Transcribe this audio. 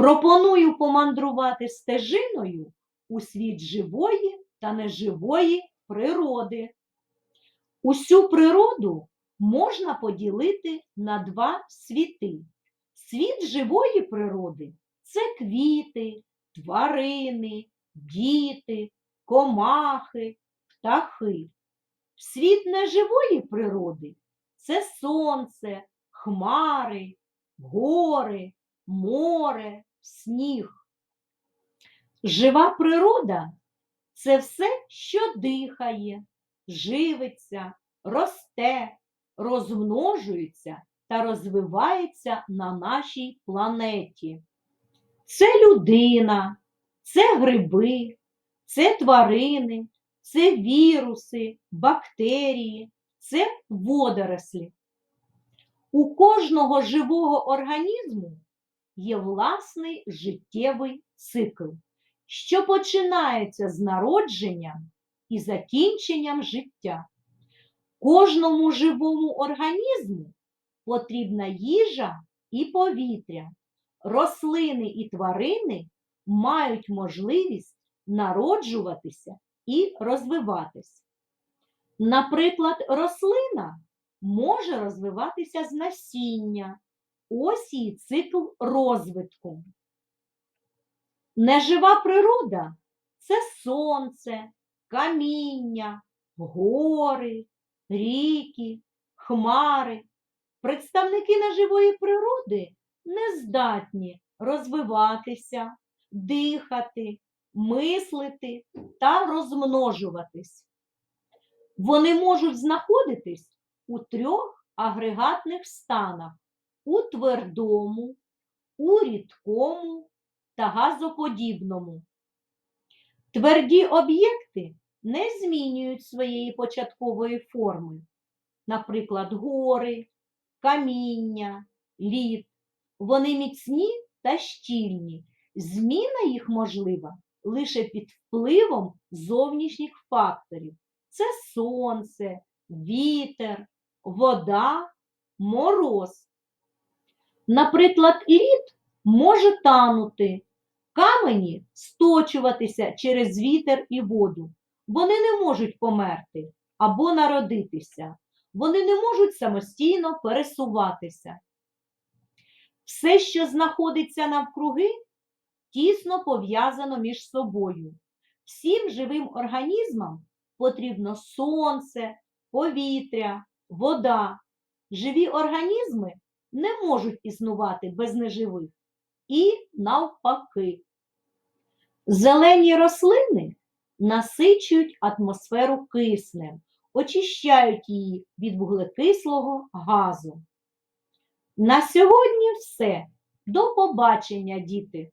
Пропоную помандрувати стежиною у світ живої та неживої природи. Усю природу можна поділити на два світи. Світ живої природи це квіти, тварини, діти, комахи, птахи. Світ неживої природи це сонце, хмари, гори, море, сніг. Жива природа це все, що дихає, живиться, росте, розмножується та розвивається на нашій планеті. Це людина, це гриби, це тварини, це віруси, бактерії, це водорослі. У кожного живого організму є власний життєвий цикл, що починається з народженням і закінченням життя. Кожному живому організму потрібна їжа і повітря. Рослини і тварини мають можливість народжуватися і розвиватися. Наприклад, рослина може розвиватися з насіння. Ось її цикл розвитку. Нежива природа це сонце, каміння, гори, ріки, хмари. Представники неживої природи не здатні розвиватися, дихати, мислити та розмножуватись. Вони можуть знаходитись у трьох агрегатних станах у твердому, у рідкому та газоподібному. Тверді об'єкти не змінюють своєї початкової форми, наприклад, гори, каміння, лід. Вони міцні та щільні. Зміна їх можлива лише під впливом зовнішніх факторів. Це сонце, вітер, вода, мороз. Наприклад, лід може танути, камені сточуватися через вітер і воду. Вони не можуть померти або народитися. Вони не можуть самостійно пересуватися. Все, що знаходиться навкруги, тісно пов'язано між собою. Всім живим організмам потрібно сонце, повітря, вода. Живі організми не можуть існувати без неживих. І навпаки. Зелені рослини насичують атмосферу киснем, очищають її від вуглекислого газу. На сьогодні все. До побачення, діти!